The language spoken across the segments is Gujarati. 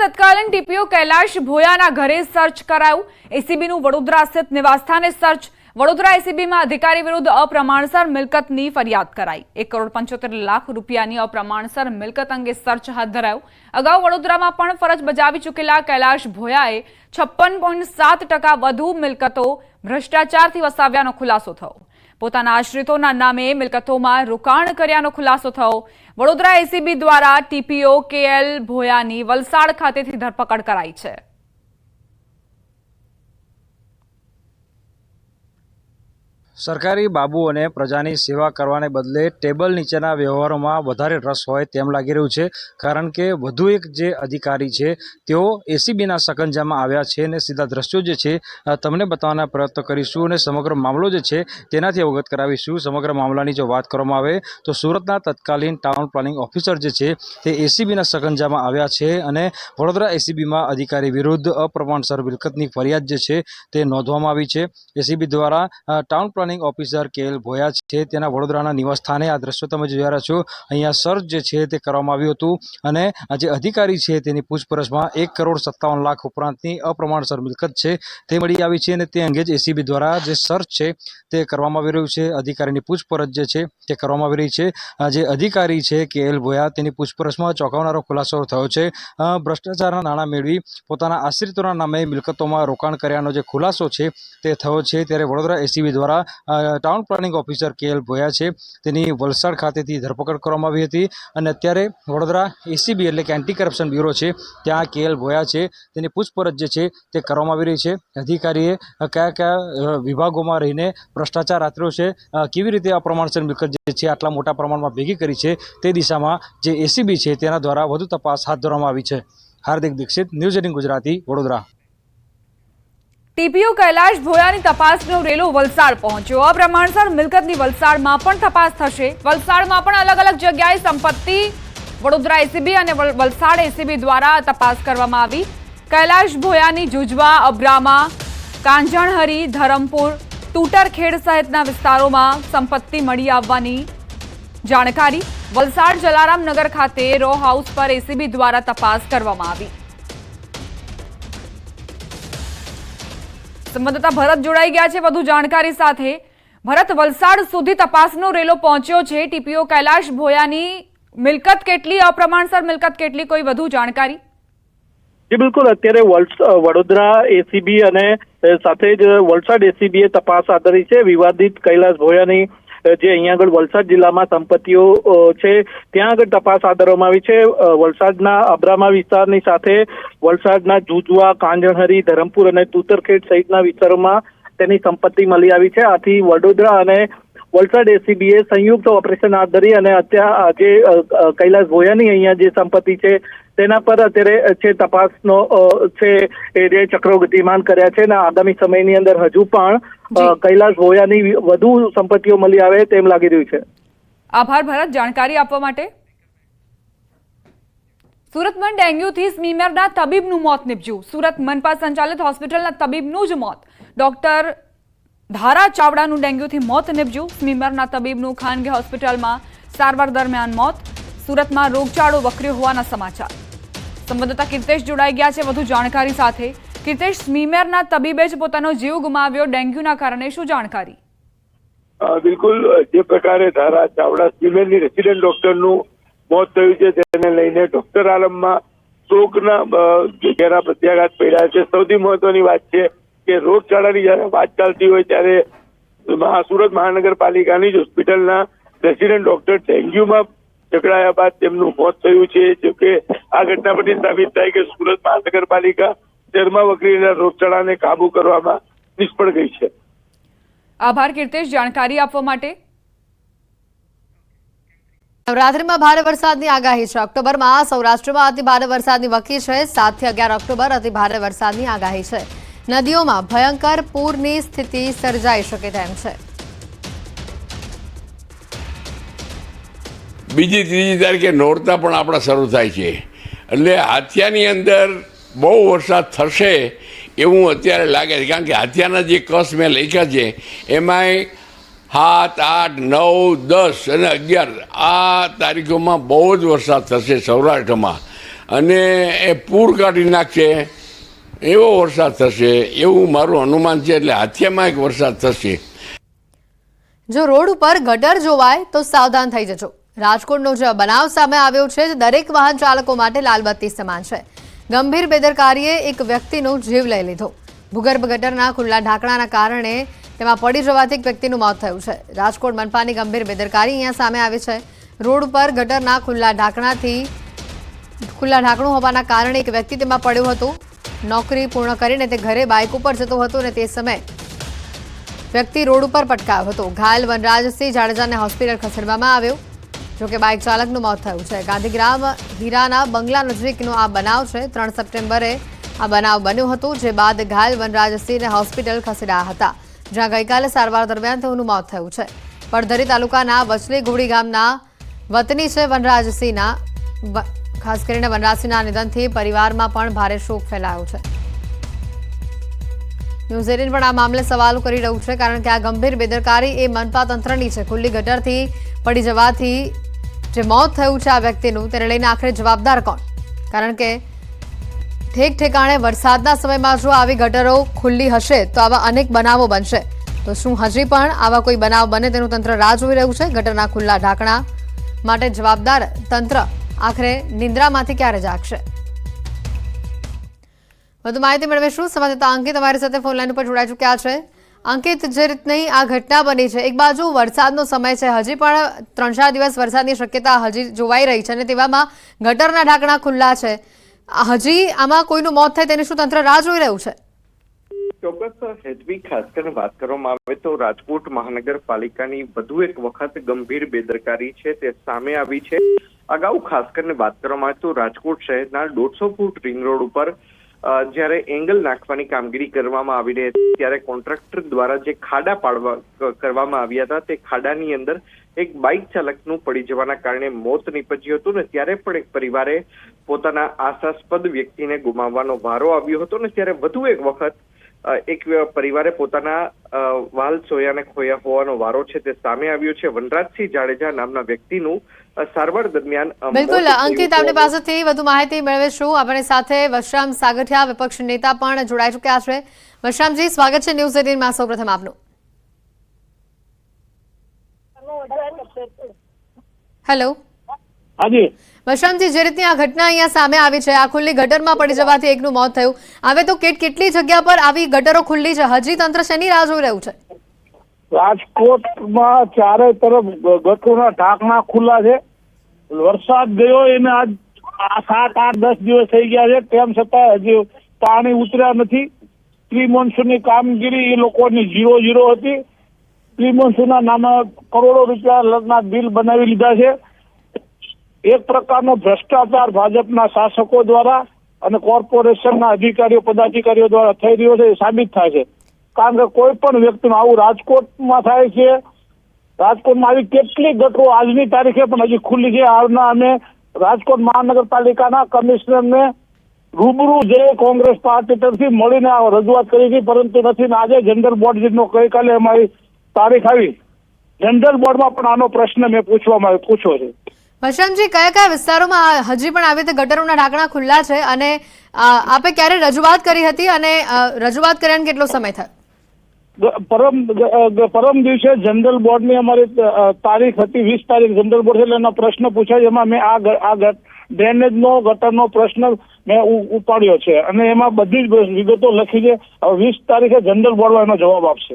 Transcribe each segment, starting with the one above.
તત્કાલીન ટીપીઓ કૈલાશ ભોયાના ઘરે સર્ચ કરાયું. એસીબીનું વડોદરા સ્થિત નિવાસસ્થાને સર્ચ. વડોદરા એસીબીમાં અધિકારી વિરુદ્ધ અપ્રમાણસર મિલકતની ફરિયાદ કરાઈ. એક કરોડ પંચોતેર લાખ રૂપિયાની અપ્રમાણસર મિલકત અંગે સર્ચ હાથ ધરાયો. અગાઉ વડોદરામાં પણ ફરજ બજાવી ચૂકેલા કૈલાશ ભોયાએ છપ્પન વધુ મિલકતો ભ્રષ્ટાચારથી વસાવ્યાનો ખુલાસો થયો. પોતાના આશ્રિતોના નામે મિલકતોમાં રોકાણ કર્યાનો ખુલાસો થયો. વડોદરા એસીબી દ્વારા ટીપીઓ કેએલ ભોયાની વલસાડ ખાતેથી ધરપકડ કરાઈ છે. સરકારી બાબુઓને પ્રજાની સેવા કરવાને બદલે ટેબલ નીચેના વ્યવહારોમાં વધારે રસ હોય તેમ લાગી રહ્યું છે. કારણ કે વધુ એક જે અધિકારી છે, તેઓ એસીબીના સકંજામાં આવ્યા છે અને સીધા દ્રશ્યો જે છે તમને બતાવવાના પ્રયત્ન કરીશું અને સમગ્ર મામલો જે છે, તેનાથી અવગત કરાવીશું. સમગ્ર મામલાની જો વાત કરવામાં આવે, તો સુરતના તત્કાલીન ટાઉન પ્લાનિંગ ઓફિસર જે છે, તે એસીબીના સકંજામાં આવ્યા છે અને વડોદરા એસીબીમાં અધિકારી વિરુદ્ધ અપ્રમાણસર મિલકતની ફરિયાદ જે છે, તે નોંધવામાં આવી છે. એસીબી દ્વારા town planning officer K L Bhoya છે તેના વડોદરાના નિવાસસ્થાને આ દ્રશ્યો તમે જોઈ રહ્યા છો. અહીંયા સર્ચ જે છે તે કરવામાં આવ્યું હતું અને જે અધિકારી છે તેની પૂછપરછમાં એક કરોડ સત્તાવન લાખ ઉપરાંતની અપ્રમાણસર મિલકત છે તે મળી આવી છે અને તે અંગે જ એસીબી દ્વારા જે સર્ચ છે તે કરવામાં આવી રહ્યું છે. અધિકારીની પૂછપરછ જે છે તે કરવામાં આવી રહી છે. જે અધિકારી છે કે એલ ભોયા તેની પૂછપરછમાં ચોંકાવનારો ખુલાસો થયો છે. ભ્રષ્ટાચારના નાણાં મેળવી પોતાના આશ્રિતોના નામે મિલકતોમાં રોકાણ કર્યાનો જે ખુલાસો છે તે થયો છે. ત્યારે વડોદરા એસીબી દ્વારા town planning officer K Bhoya છે. તેની વલસાડ ખાતેથી ધરપકડ કરવામાં આવી હતી અને અત્યારે વડોદરા એસીબી એટલે કે એન્ટી કરપ્શન બ્યુરો છે, ત્યાં કે ભોયા છે. તેની પૂછપરછ જે છે તે કરવામાં આવી રહી છે. અધિકારીએ કયા કયા વિભાગોમાં રહીને ભ્રષ્ટાચાર આચર્યો છે કેવી રીતે અપ્રમાણસર મિલકત જે છે આટલા મોટા પ્રમાણમાં ભેગી કરી છે તે દિશામાં જે એસીબી છે તેના દ્વારા વધુ તપાસ હાથ ધરવામાં આવી છે. Hardik Dixit, news eighteen Gujarati, Vadodara. TPO Kailash ભોયાની તપાસનો રેલો વલસાડ પહોંચ્યો. અપ્રમાણસર મિલકતની વલસાડમાં પણ તપાસ થશે. વલસાડમાં પણ અલગ અલગ જગ્યાએ સંપત્તિ, વડોદરા એસીબી અને વલસાડ એસીબી દ્વારા તપાસ કરવામાં આવી. કૈલાશ ભોયાની જુજવા, અબ્રામા, કાંજણહરી, ધરમપુર, તૂટરખેડ સહિતના વિસ્તારોમાં સંપત્તિ મળી આવવાની જાણકારી વલસાડ જલારામનગર ખાતે રો હાઉસ પર એસીબી દ્વારા તપાસ કરવામાં આવી. સંવાદદાતા ભરત જોડાઈ ગયા છે વધુ જાણકારી સાથે. ભરત, વલસાડ સુધી તપાસનો રેલો પહોંચ્યો છે. ટીપીઓ કૈલાશ ભોયાની મિલકત કેટલી, અપ્રમાણસર મિલકત કેટલી, કોઈ વધુ જાણકારી? જી, બિલકુલ. અત્યારે વડોદરા એસીબી અને સાથે જ વલસાડ એસીબીએ તપાસ હાથ છે. વિવાદિત કૈલાશ ભોયાની જે અહીંયા આગળ વલસાડ જિલ્લામાં સંપત્તિઓ છે, ત્યાં આગળ તપાસ હાથ ધરવામાં આવી છે. વલસાડના અબ્રામા વિસ્તારની સાથે વલસાડના જુજવા, કાંજણહરી, ધરમપુર અને તુતરખેડ સહિતના વિસ્તારોમાં તેની સંપત્તિ મળી આવી છે. આથી વડોદરા અને વલસાડ એસીબીએ સંયુક્ત ઓપરેશન હાથ ધરી અને અત્યારે આજે કૈલાસ ભોયાની અહીંયા જે સંપત્તિ છે તેના પર અત્યારે છે તપાસનો છે એ જે ચક્રો ગતિમાન કર્યા છે અને આગામી સમયની અંદર હજુ પણ કૈલાસ ભોયાની વધુ સંપત્તિઓ મળી આવે તેમ લાગી રહ્યું છે. આભાર ભરત જાણકારી આપવા માટે. સુરતમાં ડેન્ગ્યુથી સ્મીમેરના તબીબનું મોત નીપજ્યું. સુરત મનપા સંચાલિત હોસ્પિટલના તબીબનું જ મોત. ડોક્ટર ધારા ચાવડાનું ડેન્ગ્યુથી મોત નીપજ્યું. સ્મીમેરના તબીબનું ખાનગી હોસ્પિટલમાં સારવાર દરમિયાન મોત. સુરતમાં રોગચાળો વકર્યો હોવાના સમાચાર. સંવાદદાતા કીર્તેશ જોડાઈ ગયા છે વધુ જાણકારી સાથે. કીર્તેશ, સ્મીમેરના તબીબે જ પોતાનો જીવ ગુમાવ્યો ડેન્ગ્યુના કારણે. શું જાણકારી? બિલકુલ, જે પ્રકારે ધારા ચાવડા સ્મીમેરની રેસિડેન્ટ ડોક્ટરનું મોત થયું છે તેને લઈને ડોક્ટર આલમમાં શોકના ઘેરા પ્રત્યાઘાત પડ્યા છે. સૌથી મહત્વની વાત છે કે રોગચાળાની જયારે વાત ચાલતી હોય ત્યારે સુરત મહાનગરપાલિકાની જ હોસ્પિટલના રેસિડેન્ટ ડોક્ટર ડેન્ગ્યુમાં જકડાયા બાદ તેમનું મોત થયું છે. જો કે આ ઘટના પરથી સાબિત થાય કે સુરત મહાનગરપાલિકા શહેરમાં વકરીના રોગચાળાને કાબુ કરવામાં નિષ્ફળ ગઈ છે. આભાર કીર્તેશ જાણકારી આપવા માટે. નવરાત્રીમાં ભારે વરસાદની આગાહી છે. ઓક્ટોબરમાં સૌરાષ્ટ્રમાં અતિ ભારે વરસાદની વકી છે. સાતથી અગિયાર ઓક્ટોબર અતિ ભારે વરસાદની આગાહી છે. નદીઓમાં ભયંકર પૂરની સ્થિતિ સર્જાઈ શકે તેમ છે. બીજી ત્રીજી તારીખે નોરતા પણ આપણા શરૂ થાય છે. એટલે હાથિયાની અંદર બહુ વરસાદ થશે એવું અત્યારે લાગે છે. કારણ કે હાથિયાના જે કસ મેં લખ્યા છે, એમાંય સાત, આઠ, નવ, દસ અને અગિયાર, આ તારીખોમાં બહુ જ વરસાદ થશે સૌરાષ્ટ્રમાં. અને એ પૂર કાઢી નાખશે, એવો વરસાદ થશે, એવું મારું અનુમાન છે. એટલે હાથિયામાં એક વરસાદ થશે. જો રોડ ઉપર ગટર જોવાય તો સાવધાન થઈ જજો. રાજકોટનો જે બનાવ સામે આવ્યો છે દરેક વાહન ચાલકો માટે લાલબત્તી સમાન છે. ગંભીર બેદરકારીએ એક વ્યક્તિનો જીવ લઈ લીધો. ભૂગર્ભ ગટરના ખુલ્લા ઢાંકણાના કારણે તેમાં પડી જવાથી એક વ્યક્તિનું મોત થયું છે. રાજકોટ મનપાની ગંભીર બેદરકારી અહીંયા સામે આવી છે. રોડ પર ગટરના ખુલ્લા ઢાંકણાથી ખુલ્લા ઢાંકણું હોવાના કારણે એક વ્યક્તિ તેમાં પડ્યું હતું. નોકરી પૂર્ણ કરીને તે ઘરે બાઇક ઉપર જતો હતો અને તે સમયે વ્યક્તિ રોડ ઉપર પટકાયો હતો. ઘાયલ વનરાજસિંહ જાડેજાને હોસ્પિટલ ખસેડવામાં આવ્યો. જોકે બાઇક ચાલકનું મોત થયું છે. ગાંધીગ્રામ હીરાના બંગલા નજીકનો આ બનાવ છે. ત્રણ સપ્ટેમ્બરે આ બનાવ બન્યો હતો, જે બાદ ઘાયલ વનરાજસિંહને હોસ્પિટલ ખસેડાયા હતા, જ્યાં ગઈકાલે સારવાર દરમિયાન તેઓનું મોત થયું છે. પડધરી તાલુકાના વચલી ઘોડી ગામના વતની છે વનરાજસિંહના ખાસ કરીને વનરાજસિંહના નિધનથી પરિવારમાં પણ ભારે શોક ફેલાયો છે. ન્યૂઝીલેન્ડ પણ આ મામલે સવાલો કરી રહ્યું છે, કારણ કે આ ગંભીર બેદરકારી એ મનપા તંત્રની છે. ખુલ્લી ગટરથી પડી જવાથી જે મોત થયું છે આ વ્યક્તિનું, તેને લઈને આખરે જવાબદાર કોણ? કારણ કે ઠેક ઠેકાણે વરસાદના સમયમાં જો આવી ગટરો ખુલ્લી હશે, તો આવા અનેક બનાવો બનશે. તો શું હજી પણ આવા કોઈ બનાવ બને તેનું તંત્ર રાહ જોઈ રહ્યું છે? ગટરના ખુલ્લા ઢાંકણા માટે જવાબદાર તંત્ર આખરે નિંદ્રામાંથી ક્યારે જાગશે? વધુ માહિતી મેળવીશું. સંવાદદાતા અંકિત અમારી સાથે ફોન લાઈન ઉપર જોડાઈ ચૂક્યા છે. અંકિત, જે રીતની આ ઘટના બની છે, એક બાજુ વરસાદનો સમય છે, હજી પણ ત્રણ ચાર દિવસ વરસાદની શક્યતા હજી જોવાઈ રહી છે અને તેવામાં ગટરના ઢાંકણા ખુલ્લા છે. હજી આમાં કોઈનું મોત થાય તેની શું તંત્ર રાહ જોઈ રહ્યું છે? ચોક્કસ હેતવી ખાસ કરીને વાત કરવામાં આવે તો રાજકોટ મહાનગરપાલિકાની વધુ એક વખત ગંભીર બેદરકારી છે તે સામે આવી છે. અગાઉ ખાસ કરીને વાત કરવામાં આવે તો રાજકોટ શહેરના દોઢસો ફૂટ રિંગ રોડ ઉપર જ્યારે એંગલ નાખવાની કામગીરી કરવામાં આવી રહી હતી, ત્યારે કોન્ટ્રાક્ટર દ્વારા જે ખાડા પાડવા કરવામાં આવ્યા હતા, તે ખાડાની અંદર એક બાઇક ચાલકનું પડી જવાના કારણે મોત નીપજ્યું હતું ને ત્યારે પણ એક પરિવારે પોતાના આશાસ્પદ વ્યક્તિને ગુમાવવાનો વારો આવ્યો હતો ને ત્યારે વધુ એક વખત એક પરિવારે પોતાના વાલ સોયાને ખોયા હોવાનો વારો છે તે સામે આવ્યો છે. વનરાજસિંહ જાડેજા નામના વ્યક્તિનું સારવાર દરમિયાન બિલકુલ. અંકિત આપણી પાસેથી વધુ માહિતી મેળવીશું. આપણી સાથે વશરામ સાગઠિયા વિપક્ષ નેતા પણ જોડાઈ ચૂક્યા છે. વશરામજી સ્વાગત છે ન્યૂઝ એટીનમાં સૌપ્રથમ આપનું. હેલો. વશરામજી જે રીતની આ ઘટના અહીંયા સામે આવી છે આ ખુલ્લી ગટરમાં પડી જવાથી એકનું મોત થયું. હવે તો કેટ કેટલી જગ્યા પર આવી ગટરો ખુલ્લી છે? હજી તંત્ર શેની રાહ જોઈ રહ્યું છે? રાજકોટમાં ચારે તરફ ગટરોના ઢાંકણા ખુલ્લા છે. વરસાદ ગયો એને આજ આ સાત આઠ દસ દિવસ થઈ ગયા છે. તેમ છતાં હજી પાણી ઉતર્યા નથી. પ્રી મોન્સૂનની કામગીરી એ લોકોની ઝીરો ઝીરો હતી. પ્રી મોન્સૂનના નામે કરોડો રૂપિયા બિલ બનાવી લીધા છે. એક પ્રકારનો ભ્રષ્ટાચાર ભાજપના શાસકો દ્વારા અને કોર્પોરેશનના અધિકારીઓ, પદાધિકારીઓ દ્વારા થઈ રહ્યો છે, એ સાબિત થાય છે. કારણ કે કોઈ પણ વ્યક્તિનું આવું રાજકોટમાં થાય છે, રાજકોટમાં આવી કેટલી ગટરો આજની તારીખે પણ હજી ખુલ્લી છે. હાલના અમે રાજકોટ મહાનગરપાલિકાના કમિશનરને રૂબરૂ જે કોંગ્રેસ પાર્ટી તરફથી મળીને રજૂઆત કરી હતી, પરંતુ નથી. આજે જનરલ બોર્ડનો ગઈકાલે અમારી તારીખ આવી. જનરલ બોર્ડમાં પણ આનો પ્રશ્ન મેં પૂછવામાં પૂછ્યો છે. વશરામજી, કયા કયા વિસ્તારોમાં હજી પણ આવી રીતે ગટરોના ઢાંકણા ખુલ્લા છે અને આપે ક્યારે રજૂઆત કરી હતી અને રજૂઆત કર્યાને કેટલો સમય થયો? પરમ પરમ દિવસે જનરલ બોર્ડની અમારી તારીખ હતી, વીસ તારીખ જનરલ બોર્ડ એટલે એનો પ્રશ્ન પૂછાય એમાં મેં આ આ ડ્રેનેજનો, ગટરનો પ્રશ્ન મેં ઉપાડ્યો છે. અને એમાં બધી જ વિગતો લખી છે. વીસ તારીખે જનરલ બોર્ડમાં એનો જવાબ આપશે.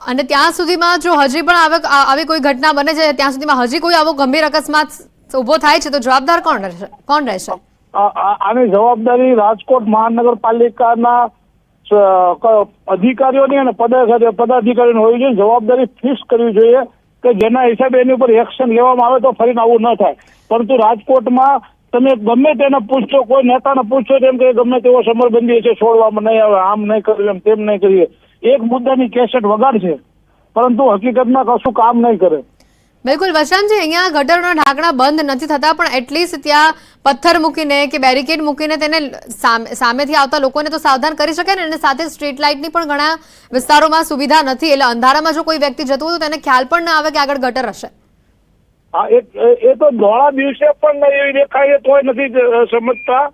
અને ત્યાં સુધીમાં જો હજી પણ આવે કોઈ ઘટના બને છે, ત્યાં સુધીમાં હજી કોઈ આવો ગંભીર અકસ્માત ઊભો થાય છે, તો જવાબદાર કોણ રહેશે? કોણ રહેશે? આની જવાબદારી રાજકોટ મહાનગરપાલિકાના અધિકારીઓની અને પદાધિકારી પદાધિકારીઓની હોવી જોઈએ. જવાબદારી ફિક્સ કરવી જોઈએ કે જેના હિસાબે એની ઉપર એક્શન લેવામાં આવે તો ફરીને આવું ન થાય. પરંતુ રાજકોટમાં તમે ગમે તેને પૂછશો કોઈ નેતાને પૂછશો તેમ કે ગમે તેવો સમરબંધી છે છોડવામાં નહીં આવે, આમ નહીં કર્યું, એમ તેમ નહીં કરીએ એક મુદ્દાની કેસેટ વગાડશે પરંતુ હકીકતમાં કશું કામ નહીં કરે. બિલકુલ વશરામજી અહીંયા ગટરના ઢાંકણા બંધ નથી થતા પણ એટલીસ્ટ ત્યાં પથ્થર મૂકીને કે બેરિકેડ મૂકીને તેને સામેથી આવતા લોકોને તો સાવધાન કરી શકે ને અને સાથે સ્ટ્રીટ લાઇટની પણ ઘણા વિસ્તારોમાં સુવિધા નથી. એટલે અંધારામાં જો કોઈ વ્યક્તિ જતું હોય તો તેને ખ્યાલ પણ ના આવે કે આગળ ગટર હશે. હા એ તો ધોળા દિવસે પણ એવી દેખાય તોય નથી સમજતા.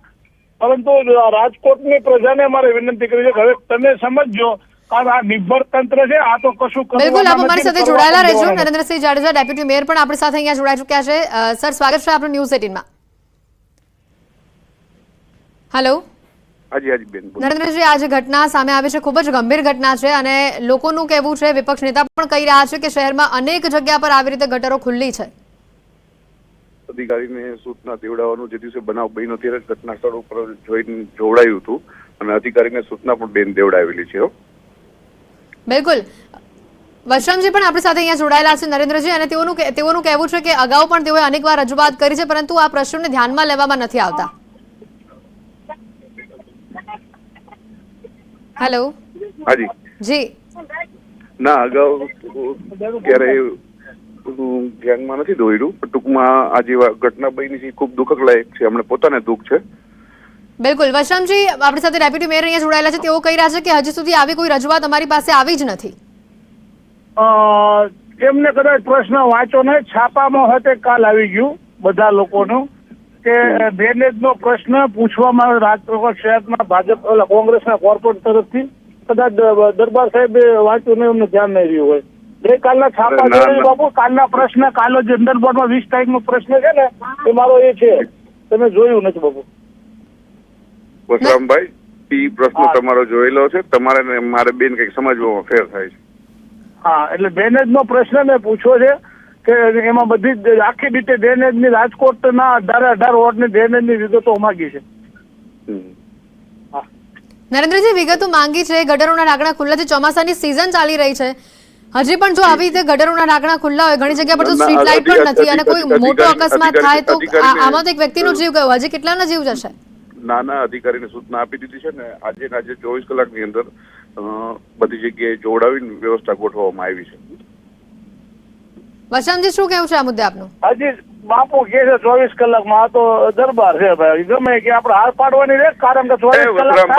પરંતુ રાજકોટની પ્રજાને મારે વિનંતી કરી છે હવે તમે સમજજો કારણ આ નિર્ભર તંત્ર છે આ તો કશું બિલકુલ આપ અમારી સાથે જોડાયેલા રહેજો. નરેન્દ્રસિંહ જાડેજા ડેપ્યુટી મેયર પણ આપણી સાથે અહીંયા જોડાઈ ચૂક્યા છે. સર સ્વાગત છે આપણું ન્યૂઝ એટીનમાં. હેલો હાજી હાજી બેન બોલો. નરેન્દ્રજી આ જે ઘટના સામે આવી છે ખૂબ જ ગંભીર ઘટના છે અને લોકોનું કહેવું છે વિપક્ષ નેતા પણ કહી રહ્યા છે કે શહેરમાં અનેક જગ્યા પર આવી રીતે ગટરો ખુલ્લી છે. અધિકારીને સૂચના દેવડાવવાનું જે દિવસે બનાવ બન્યો ત્યારે ઘટના સ્થળ ઉપર જોઈને જોવડાયું હતું અને અધિકારીને સૂચના પણ બેન દેવડાવેલી છે હો. બિલકુલ. વશરામજી પણ આપણી સાથે અહીંયા જોડાયેલા છે નરેન્દ્રજી અને તેઓનું તેઓનું કહેવું છે કે અગાઉ પણ તેઓએ અનેકવાર રજૂઆત કરી છે પરંતુ આ પ્રશ્નોને ધ્યાનમાં લેવામાં નથી આવતા. હેલો હાજી. જી. ના અગાઉ ક્યારે ધ્યાનમાં નથી દોર્યું ટૂંકમાં આ જે ઘટના બની છે ખૂબ દુઃખક લાયક છે અમને પોતાને દુઃખ છે. બિલકુલ. વશરામજી આપણી સાથે ડેપ્યુટી મેયર અહીંયા જોડાયેલા છે. તેઓ કહી રહ્યા છે કે હજી સુધી આવી કોઈ રજૂઆત અમારી પાસે આવી જ નથી. એમને કદાચ પ્રશ્ન વાંચો ને છાપામાં હતે કાલ આવી ગયું બધા લોકોનું. કે ડ્રેનેજ નો પ્રશ્ન પૂછવામાં આવ્યો રાજકોટ શહેરમાં ભાજપ કોંગ્રેસના કોર્પોરેટ તરફથી. કદાચ દરબાર સાહેબ વાંચ્યું ને એમને ધ્યાન નહીં રહ્યું હોય. ગઈકાલના છાપા ના, ના. બાપુ? કાલના પ્રશ્ન કાલો જે અંડરબોર્ડમાં વીસ તારીખનો પ્રશ્ન છે ને એ મારો એ છે. તમે જોયું નથી બાપુ. વસરામભાઈ એ પ્રશ્ન તમારો જોયેલો છે. તમારે મારે બેન કંઈક સમજવામાં ફેર થાય છે. હા એટલે ડ્રેનેજ નો પ્રશ્ન મેં પૂછ્યો છે કે એમાં બધી જ આખી રીતે ડ્રેનેજની રાજકોટના અઢારે અઢાર વોર્ડની ડ્રેનેજની વિગતો માંગી છે. નરેન્દ્રજી વિગતો માંગી છે. ગટરોના નાગણા ખુલ્લા છે. ચોમાસાની સિઝન ચાલી રહી છે. હજી પણ જો આવી રીતે ગટરોના નાગણા ખુલ્લા હોય ઘણી જગ્યા પર તો સ્ટ્રીટ લાઇટ પણ નથી અને કોઈ મોટો અકસ્માત થાય તો આમાં તો એક વ્યક્તિનો જીવ ગયો. હજી કેટલાના જીવ જશે? નાના અધિકારીને સૂચના આપી દીધી છે ને આજે આજે ચોવીસ કલાકની અંદર બધી જગ્યાએ જોડાવીને વ્યવસ્થા ગોઠવવામાં આવી છે. વસંતજી શું કેવું છે આ મુદ્દે આપનું? હજી બાપુ કે છે ચોવીસ કલાકમાં તો દરબાર છે ભાઈ. ગમે કે આપણે હાર પાડવાની રે કારણ કે ચોવીસ કલાક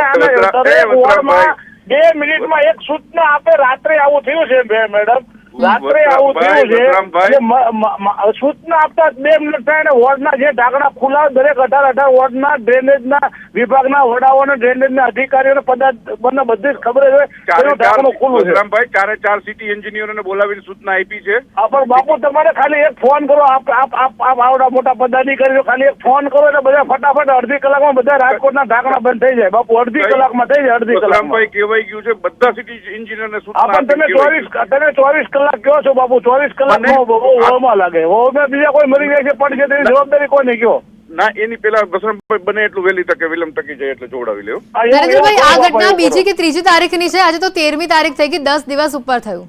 બે મિનિટ મિનિટમાં એક સૂચના આપે રાત્રે આવું થયું છે બે મેડમ. રાત્રે આવું થયું છે સૂચના આપતા બે મિનિટ થાય અને વોર્ડના જે ઢાંકણા ખુલ્લા દરેક અઢાર અઢાર વોર્ડના ડ્રેનેજના વિભાગના વડાઓને ડ્રેનેજના અધિકારીઓને પદાર્થ બંને બધી જ ખબર હોય ઢાંકણું ખુલ્લું છે. વસરામભાઈ ચારે ચાર સિટી એન્જિનિયરોને બોલાવીને સૂચના આપી છે. પણ બાપુ તમારે ખાલી એક ફોન કરો. આપ આપ આપ આપ આવડા મોટા પદાધિકારીઓ ખાલી એક ફોન કરો એટલે બધા ફટાફટ અડધી કલાકમાં બધા રાજકોટના ઢાંકણા બંધ થઈ જાય. બાપુ અડધી કલાકમાં થઈ જાય અડધી કલાક ભાઈ કહેવાય ગયું છે બધા સિટી એન્જિનિયરને સૂચના તમે ચોવીસ તમે ચોવીસ કલાક કહો છો બાપુ? ચોવીસ કલાક બહુ લાગે. વહુમાં બીજા કોઈ મરી જાય છે પણ છે તેની જવાબદારી કોને કયો? ના એની પેલા વસરામભાઈ બને એટલું વહેલી તકે વિલંબ તકી જાય એટલે જોડાવી લેવું આ નરેન્દ્રભાઈ આ ઘટના બીજી કે ત્રીજી તારીખની છે? આજે તો તેરમી તારીખ થઈ ગઈ દસ દિવસ ઉપર થયું.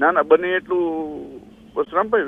ના ના બને એટલું વસરામભાઈ